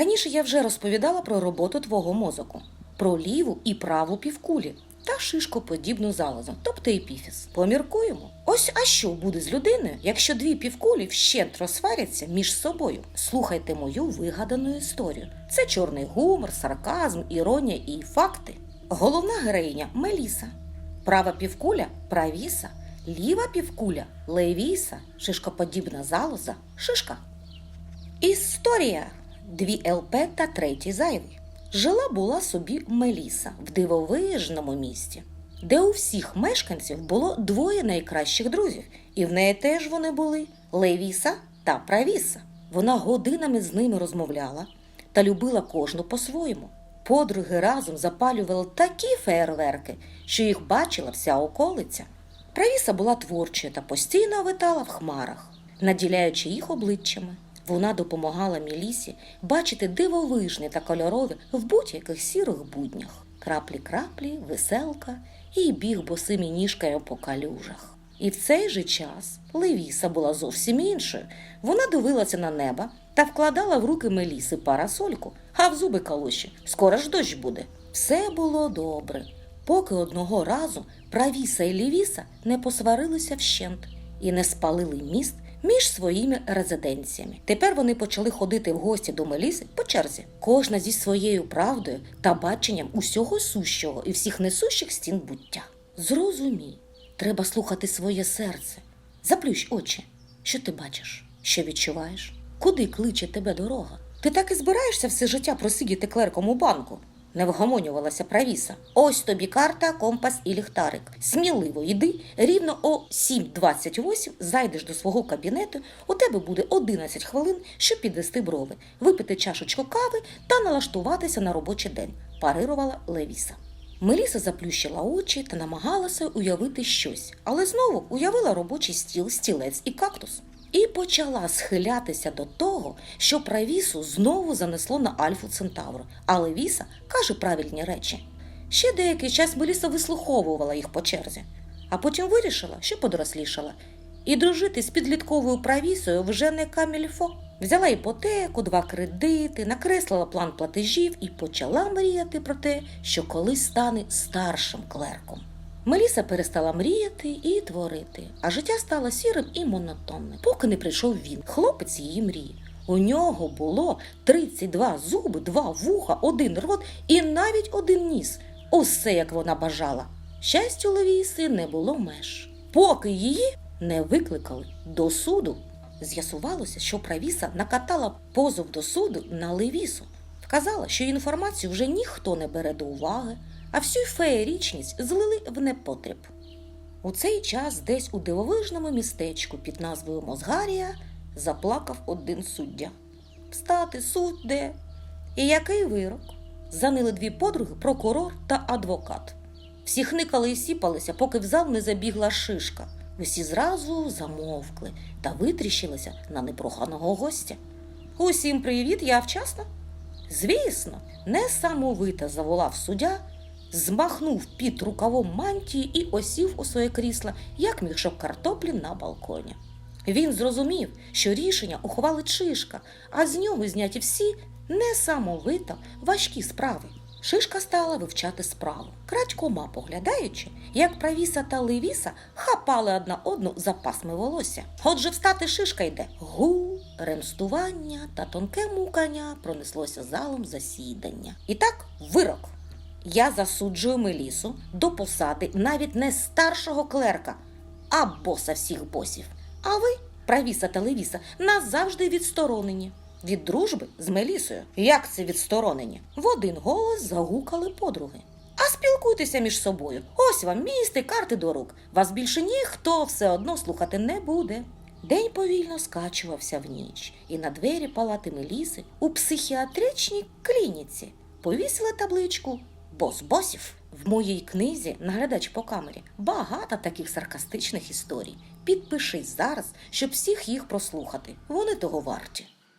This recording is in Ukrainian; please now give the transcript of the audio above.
Раніше я вже розповідала про роботу твого мозоку, про ліву і праву півкулі та шишкоподібну залозу, тобто епіфіз. Поміркуємо. Ось а що буде з людиною, якщо дві півкулі вщент розсваряться між собою? Слухайте мою вигадану історію. Це чорний гумор, сарказм, іронія і факти. Головна героїня Меліса. Права півкуля правіса, ліва півкуля левіса, шишкоподібна залоза, шишка. Історія. Дві ЛП та третій зайвий. Жила була собі Меліса в дивовижному місті, де у всіх мешканців було двоє найкращих друзів, і в неї теж вони були Левіса та Правіса. Вона годинами з ними розмовляла та любила кожну по-своєму. Подруги разом запалювали такі феєрверки, що їх бачила вся околиця. Правіса була творчою та постійно витала в хмарах, наділяючи їх обличчями. Вона допомагала Мілісі бачити дивовижні та кольорові в будь-яких сірих буднях. Краплі-краплі, веселка і біг босими ніжками по калюжах. І в цей же час Левіса була зовсім іншою. Вона дивилася на небо та вкладала в руки Меліси парасольку, а в зуби калоші. Скоро ж дощ буде. Все було добре, поки одного разу правіса і лівіса не посварилися вщент і не спалили міст між своїми резиденціями. Тепер вони почали ходити в гості до Меліси по черзі, кожна зі своєю правдою та баченням усього сущого і всіх несущих стін буття. Зрозумій, треба слухати своє серце. Заплющ очі. Що ти бачиш? Що відчуваєш? Куди кличе тебе дорога? Ти так і збираєшся все життя просидіти клерком у банку? Не вгомонювалася правіса. Ось тобі карта, компас і ліхтарик. Сміливо йди, рівно о 7.28 зайдеш до свого кабінету. У тебе буде 11 хвилин, щоб підвести брови, випити чашечку кави та налаштуватися на робочий день, парирувала Левіса. Меліса заплющила очі та намагалася уявити щось, але знову уявила робочий стіл, стілець і кактус. І почала схилятися до того, що правісу знову занесло на Альфу Центавру, а Левіса каже правильні речі. Ще деякий час Меліса вислуховувала їх по черзі, а потім вирішила, що подорослішала. І дружити з підлітковою правісою вже не камільфо. Взяла іпотеку, два кредити, накреслила план платежів і почала мріяти про те, що колись стане старшим клерком. Меліса перестала мріяти і творити, а життя стало сірим і монотонним, поки не прийшов він, хлопець її мрії. У нього було 32 зуби, два вуха, один рот і навіть один ніс. Усе, як вона бажала. Щастю Левіси не було меж. Поки її не викликали до суду. З'ясувалося, що правіса накатала позов до суду на Левісу. Вказала, що інформацію вже ніхто не бере до уваги, а всю феєрічність злили в непотріб. У цей час десь у дивовижному містечку під назвою Мозгарія заплакав один суддя. Встати суд де? І який вирок? Занили дві подруги, прокурор та адвокат. Всі хникали і сіпалися, поки в зал не забігла шишка. Усі зразу замовкли та витріщилися на непроханого гостя. Усім привіт, я вчасно? Звісно, несамовито заволав суддя, змахнув під рукавом мантії і осів у своє крісло, як мішок картоплі на балконі. Він зрозумів, що рішення ухвалить шишка, а з нього зняті всі несамовито важкі справи. Шишка стала вивчати справу, крадькома поглядаючи, як правіса та левіса хапали одна одну за пасми волосся. Отже, встати шишка йде. Гу, ремстування та тонке мукання пронеслося залом засідання. І так, вирок. Я засуджую Мелісу до посади навіть не старшого клерка, а боса всіх босів. А ви, правіса та левіса, назавжди відсторонені. Від дружби з Мелісою. Як це відсторонені? В один голос загукали подруги. А спілкуйтеся між собою. Ось вам місти, карти до рук. Вас більше ніхто все одно слухати не буде. День повільно скачувався в ніч, і на двері палати Меліси у психіатричній клініці повісили табличку Бос босів. В моїй книзі Наглядач по камері багато таких саркастичних історій. Підпишись зараз, щоб всіх їх прослухати. Вони того варті.